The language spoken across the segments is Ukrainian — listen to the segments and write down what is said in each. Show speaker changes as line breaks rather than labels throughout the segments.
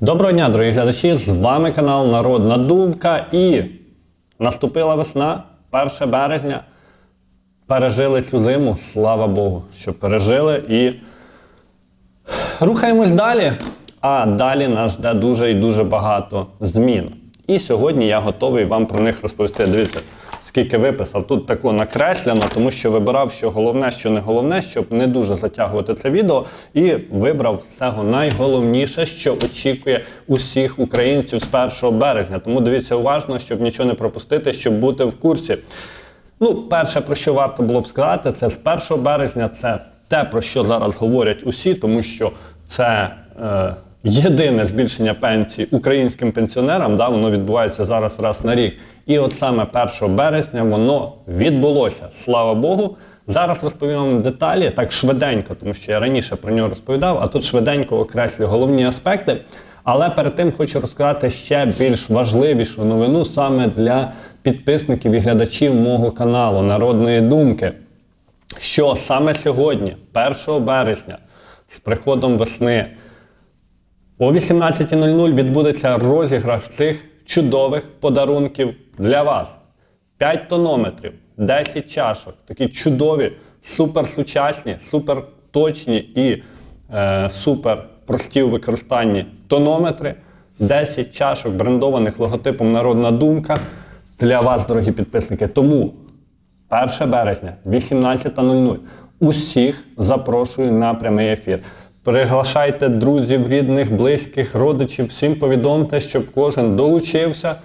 Доброго дня, дорогі глядачі! З вами канал Народна Думка і наступила весна, 1 березня. Пережили цю зиму, слава Богу, що пережили і рухаємось далі. А далі нас жде дуже і дуже багато змін. І сьогодні я готовий вам про них розповісти. Дивіться, скільки виписав. Тут тако накреслено, тому що вибирав, що головне, що не головне, щоб не дуже затягувати це відео. І вибрав цього найголовніше, що очікує усіх українців з 1 березня. Тому дивіться уважно, щоб нічого не пропустити, щоб бути в курсі. Ну, перше, про що варто було б сказати, це з 1 березня це те, про що зараз говорять усі, тому що це е, єдине збільшення пенсії українським пенсіонерам. Да, воно відбувається зараз раз на рік. І от саме 1 березня воно відбулося. Слава Богу. Зараз розповім вам деталі так швиденько, тому що я раніше про нього розповідав, а тут швиденько окреслю головні аспекти. Але перед тим хочу розказати ще більш важливішу новину саме для підписників і глядачів мого каналу Народної Думки. Що саме сьогодні, 1 березня, з приходом весни, о 18.00 відбудеться розіграш цих чудових подарунків для вас. 5 тонометрів, 10 чашок, такі чудові, суперсучасні, суперточні і е, супер прості у використанні тонометри, 10 чашок брендованих логотипом Народна думка для вас, дорогі підписники. Тому 1 березня, 18.00. Усіх запрошую на прямий ефір. Приглашайте друзів, рідних, близьких, родичів, всім повідомте, щоб кожен долучився.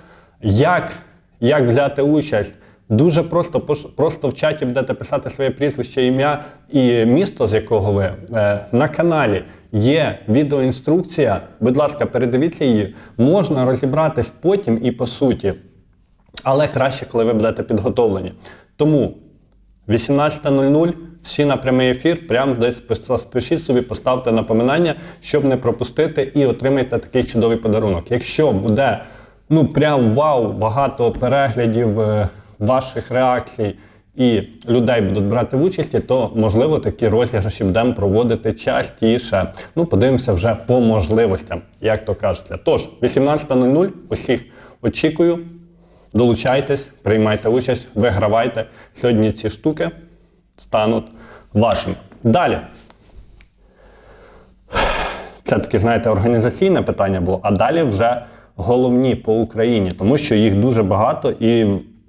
Як, як взяти участь? Дуже просто, просто в чаті будете писати своє прізвище, ім'я і місто, з якого ви Е, на каналі. Є відеоінструкція. Будь ласка, передивіться її. Можна розібратись потім і по суті. Але краще, коли ви будете підготовлені. Тому 18.00 всі на прямий ефір, прямо десь спишіть собі, поставте напоминання, щоб не пропустити, і отримайте такий чудовий подарунок. Якщо буде ну прям вау, багато переглядів, е, ваших реакцій і людей будуть брати в участі, то можливо такі розіграші будемо проводити частіше. Ну, подивимося вже по можливостям, як то кажеться. Тож, 18.00 усіх очікую. Долучайтесь, приймайте участь, вигравайте. Сьогодні ці штуки стануть вашими. Далі. Це таке, знаєте, організаційне питання було, а далі вже головні по Україні, тому що їх дуже багато і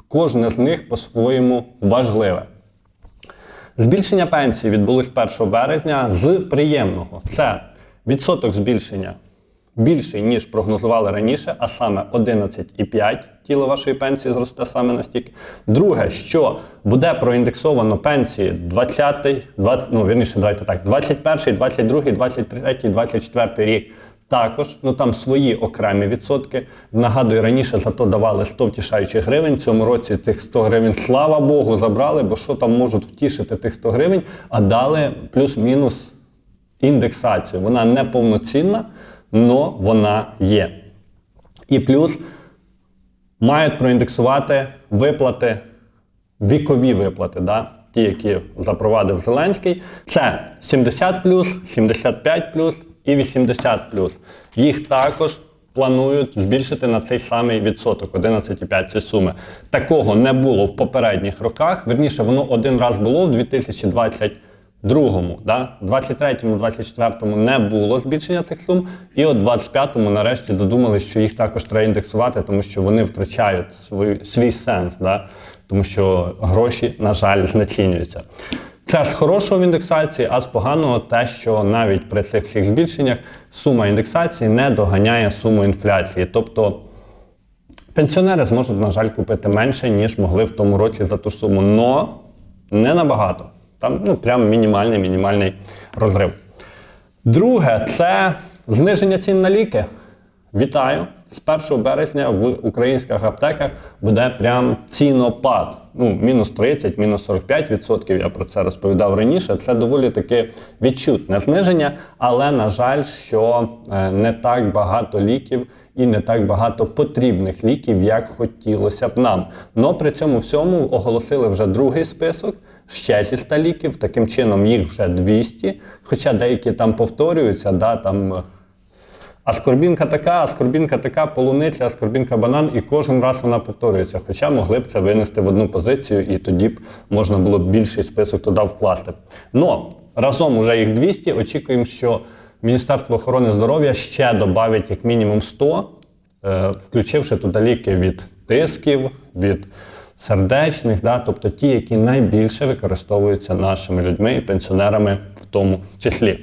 кожне з них по-своєму важливе. Збільшення пенсії відбулось 1 березня з приємного. Це відсоток збільшення більший, ніж прогнозували раніше, а саме 11,5 тіло вашої пенсії зросте саме настільки. Друге, що буде проіндексовано пенсії 20, 20 ну вірніше, давайте так, 21, 22, 23, 24 рік. Також, ну там свої окремі відсотки. Нагадую, раніше зато давали 100 втішаючих гривень. Цьому році тих 100 гривень, слава Богу, забрали, бо що там можуть втішити тих 100 гривень, а дали плюс-мінус індексацію. Вона не повноцінна, але вона є. І плюс мають проіндексувати виплати, вікові виплати, да? ті, які запровадив Зеленський. Це 70 75 і 80 Їх також планують збільшити на цей самий відсоток 11,5 ці суми. Такого не було в попередніх роках. Верніше, воно один раз було в 2020 Другому, да? 23-му, 24-му не було збільшення цих сум, і от 25-му нарешті додумали, що їх також треба індексувати, тому що вони втрачають свій, свій сенс, да? тому що гроші, на жаль, знецінюються. Це з хорошого в індексації, а з поганого те, що навіть при цих всіх збільшеннях сума індексації не доганяє суму інфляції. Тобто пенсіонери зможуть, на жаль, купити менше, ніж могли в тому році за ту суму. Но не набагато. Там ну, прям мінімальний мінімальний розрив. Друге, це зниження цін на ліки. Вітаю! З 1 березня в українських аптеках буде прям цінопад. Ну, мінус 30, мінус 45 відсотків. Я про це розповідав раніше. Це доволі таки відчутне зниження, але на жаль, що е, не так багато ліків і не так багато потрібних ліків, як хотілося б нам. Но при цьому всьому оголосили вже другий список. Ще зі 100 ліків, таким чином їх вже 200, хоча деякі там повторюються, да, там Аскорбінка така, аскорбінка така, полуниця, аскорбінка банан, і кожен раз вона повторюється. Хоча могли б це винести в одну позицію, і тоді б можна було б більший список туди вкласти. Но разом уже їх 200. Очікуємо, що Міністерство охорони здоров'я ще додавить як мінімум 100, е, включивши туди ліки від тисків, від сердечних, да, тобто ті, які найбільше використовуються нашими людьми і пенсіонерами в тому числі.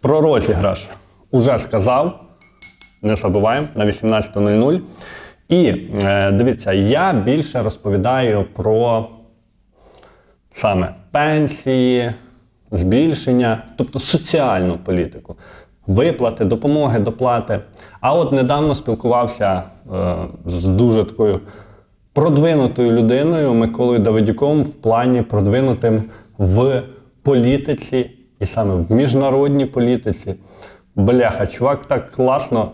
Про розіграш уже сказав. Не забуваємо на 18.00. І е, дивіться, я більше розповідаю про саме пенсії, збільшення, тобто соціальну політику, виплати, допомоги, доплати. А от недавно спілкувався е, з дуже такою продвинутою людиною Миколою Давидюком в плані продвинутим в політиці і саме в міжнародній політиці. Бляха, чувак так класно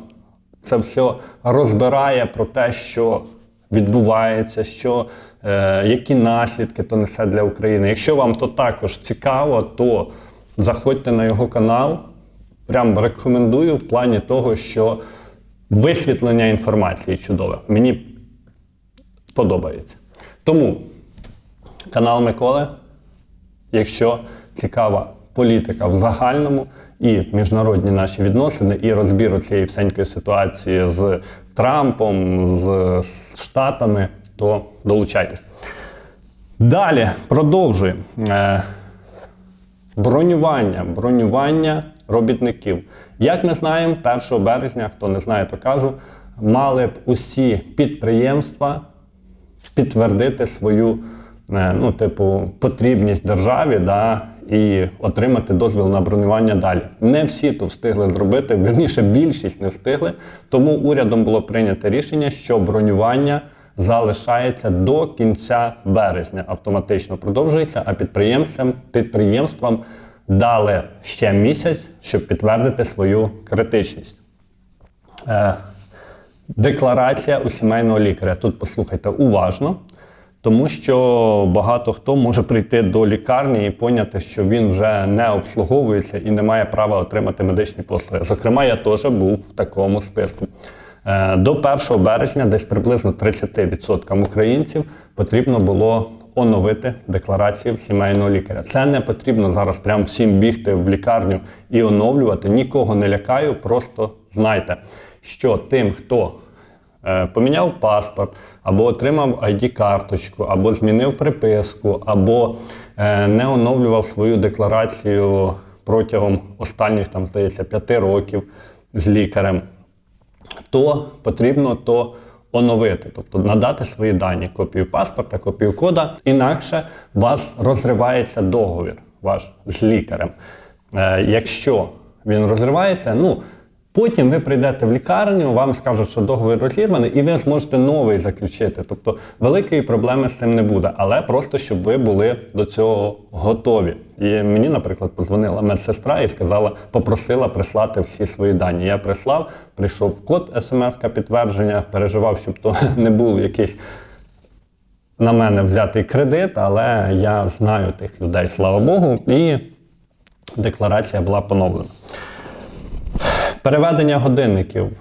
це все розбирає про те, що відбувається, що, е, які наслідки то несе для України. Якщо вам то також цікаво, то заходьте на його канал. Прям рекомендую в плані того, що висвітлення інформації чудове. Мені подобається. Тому канал Миколи, якщо цікава політика в загальному і міжнародні наші відносини, і розбір цієї всенької ситуації з Трампом, з Штатами, то долучайтесь. Далі продовжуємо. Е, Бронювання, бронювання робітників. Як ми знаємо, 1 березня, хто не знає, то кажу, мали б усі підприємства підтвердити свою е, ну, типу, потрібність державі да, і отримати дозвіл на бронювання далі. Не всі то встигли зробити, верніше більшість не встигли. Тому урядом було прийнято рішення, що бронювання залишається до кінця березня, автоматично продовжується, а підприємцям, підприємствам дали ще місяць, щоб підтвердити свою критичність. Е, Декларація у сімейного лікаря. Тут послухайте уважно, тому що багато хто може прийти до лікарні і поняти, що він вже не обслуговується і не має права отримати медичні послуги. Зокрема, я теж був в такому списку. Е, До 1 березня десь приблизно 30% українців потрібно було оновити декларацію сімейного лікаря. Це не потрібно зараз прям всім бігти в лікарню і оновлювати. Нікого не лякаю, просто знайте, що тим, хто е, поміняв паспорт, або отримав ID-карточку, або змінив приписку, або е, не оновлював свою декларацію протягом останніх, там, здається, п'яти років з лікарем то потрібно то оновити, тобто надати свої дані, копію паспорта, копію кода. Інакше у вас розривається договір ваш з лікарем. Е, якщо він розривається, ну потім ви прийдете в лікарню, вам скажуть, що договір розірваний, і ви зможете новий заключити. Тобто великої проблеми з цим не буде, але просто щоб ви були до цього готові. І мені, наприклад, подзвонила медсестра і сказала, попросила прислати всі свої дані. Я прислав, прийшов код смс-ка підтвердження, переживав, щоб то не був якийсь на мене взятий кредит, але я знаю тих людей, слава Богу, і декларація була поновлена. Переведення годинників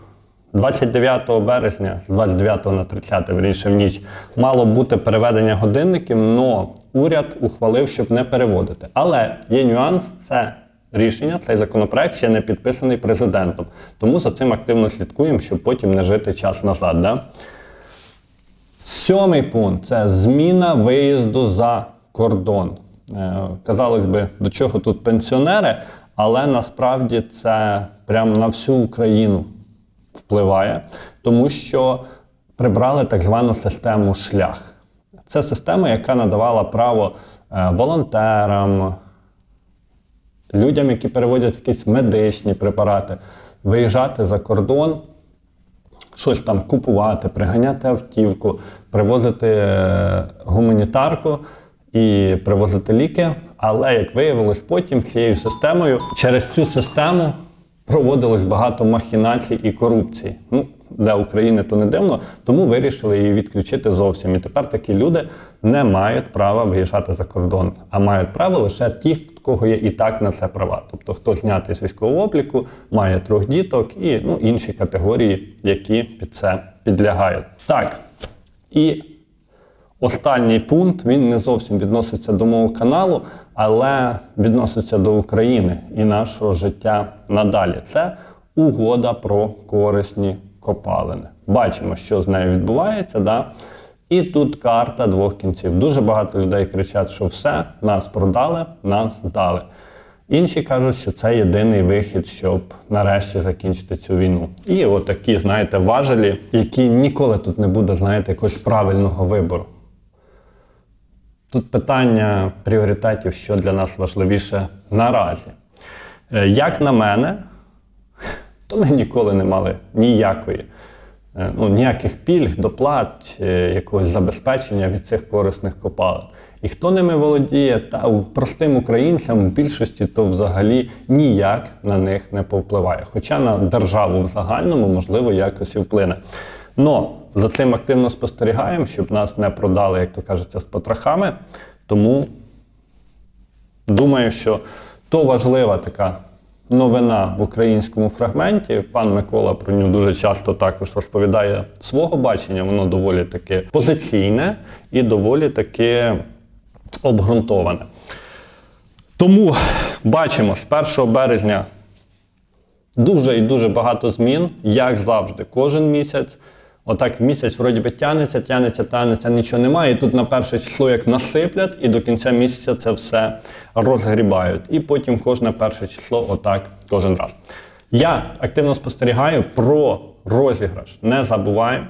29 березня, з 29 на 30, вірніше в ніч, мало бути переведення годинників, але уряд ухвалив, щоб не переводити. Але є нюанс, це рішення, цей законопроект ще не підписаний президентом. Тому за цим активно слідкуємо, щоб потім не жити час назад. Да? Сьомий пункт це зміна виїзду за кордон. Е, Казалось би, до чого тут пенсіонери, але насправді це прямо на всю Україну впливає, тому що прибрали так звану систему шлях. Це система, яка надавала право е, волонтерам, людям, які переводять якісь медичні препарати, виїжджати за кордон щось там купувати, приганяти автівку, привозити е, гуманітарку і привозити ліки. Але як виявилось, потім цією системою через цю систему проводилось багато махінацій і корупції. Ну, де України, то не дивно, тому вирішили її відключити зовсім. І тепер такі люди не мають права виїжджати за кордон, а мають право лише ті, в кого є і так на це права. Тобто, хто знятий з військового обліку, має трьох діток і ну, інші категорії, які під це підлягають. Так. І Останній пункт він не зовсім відноситься до мого каналу, але відноситься до України і нашого життя надалі. Це угода про корисні копалини. Бачимо, що з нею відбувається. Да? І тут карта двох кінців. Дуже багато людей кричать, що все, нас продали, нас дали. Інші кажуть, що це єдиний вихід, щоб нарешті закінчити цю війну. І отакі, знаєте, важелі, які ніколи тут не буде, знаєте, якогось правильного вибору. Тут питання пріоритетів, що для нас важливіше наразі. Е, Як на мене, то ми ніколи не мали ніякої, е, ну, ніяких пільг, доплат, якогось забезпечення від цих корисних копалин. І хто ними володіє, та простим українцям в більшості то взагалі ніяк на них не повпливає. Хоча на державу в загальному, можливо, якось і вплине. Но за цим активно спостерігаємо, щоб нас не продали, як то кажеться, з потрохами. Тому думаю, що то важлива така новина в українському фрагменті. Пан Микола про нього дуже часто також розповідає свого бачення. Воно доволі таки позиційне і доволі таки обґрунтоване. Тому бачимо з 1 березня Дуже і дуже багато змін, як завжди, кожен місяць. Отак в місяць вроді би тянеться, тянеться, тянеться, нічого немає. І тут на перше число як насиплять, і до кінця місяця це все розгрібають. І потім кожне перше число отак кожен раз. Я активно спостерігаю про розіграш. Не забуваємо.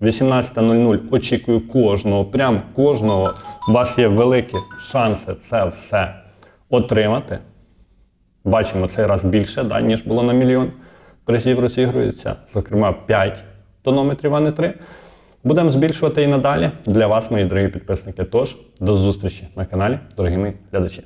18.00 очікую кожного, прям кожного. У вас є великі шанси це все отримати. Бачимо цей раз більше, да, ніж було на мільйон. Призів розігрується, зокрема 5 тонометрів, а не 3. Будемо збільшувати і надалі для вас, мої дорогі підписники. Тож, до зустрічі на каналі, дорогі мої глядачі.